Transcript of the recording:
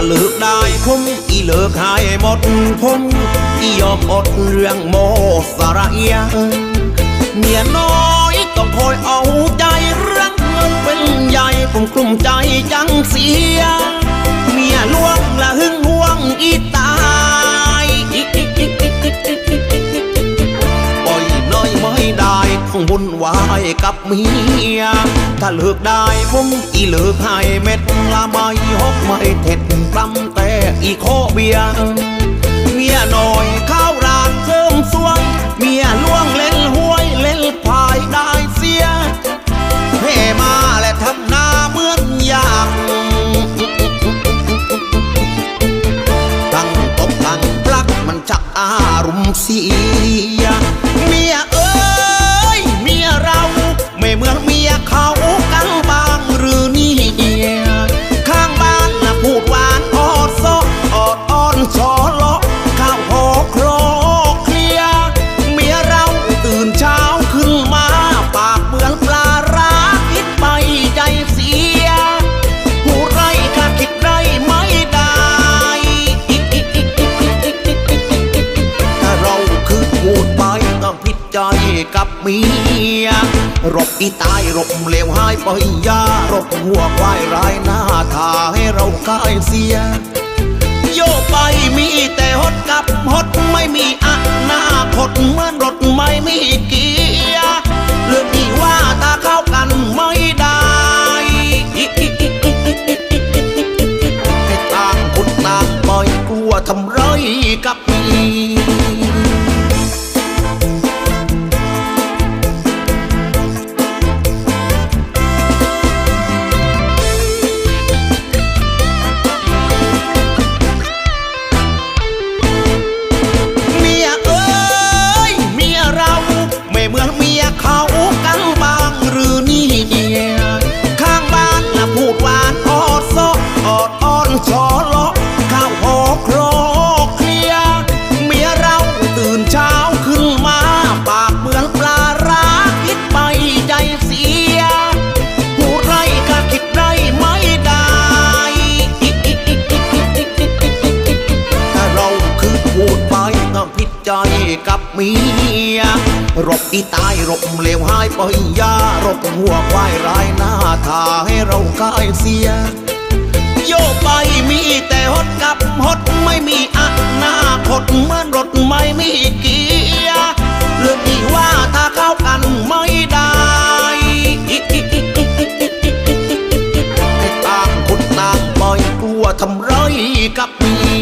ผมอีเลิกหายหมดผมอียอมอดเรื่องโมสระเอียเมียน้อยต้องคอยเอาใจเรื่องเงินเป็นใหญ่ผมกลุ่มใจจังเสีย เมียล่วงละหึงห่วงอีตา วุ่นวายกับเมีย ถ้าเลิกได้ผมอีเลิกให้เม็ดละไม่หกไม่เท็ดปลำแต่อีโคเบียเมียน้อยข้า เมีย รบอีตายรบเลวหายไปยารบหัวควายร้ายหน้าทาให้เรากายเสีย โยกไปมีแต่หดกับหดไม่มีอนาคตเหมือนรถไม่มีเกียร์เรื่องที่ว่าถ้าเข้ากันไม่ได้ให้ต่างคนต่างปล่อยกลัวทำไรายกับเมีย อกอดอ้อนชอเลาะข้าวหอครอเคลียเมียเราตื่นเช้าขึ้นมาปากเหมือนปลาร้าคิดไปใจเสียผู้ไรก็คิดได้ไม่ได้ถ้าเราคือพูดไปต้องผิดใจกับเมียรบอีตายรบเลวหายไปยารบหัวควายร้ายหน้าทาให้เรากายเสีย โยกไปมีแต่หดกับหดไม่มีอนาคตเหมือนรถไม่มีเกียร์เรื่องที่ว่าถ้าเข้ากันไม่ได้ต่างคุณนางปล่อยกลัวทำไรกับมี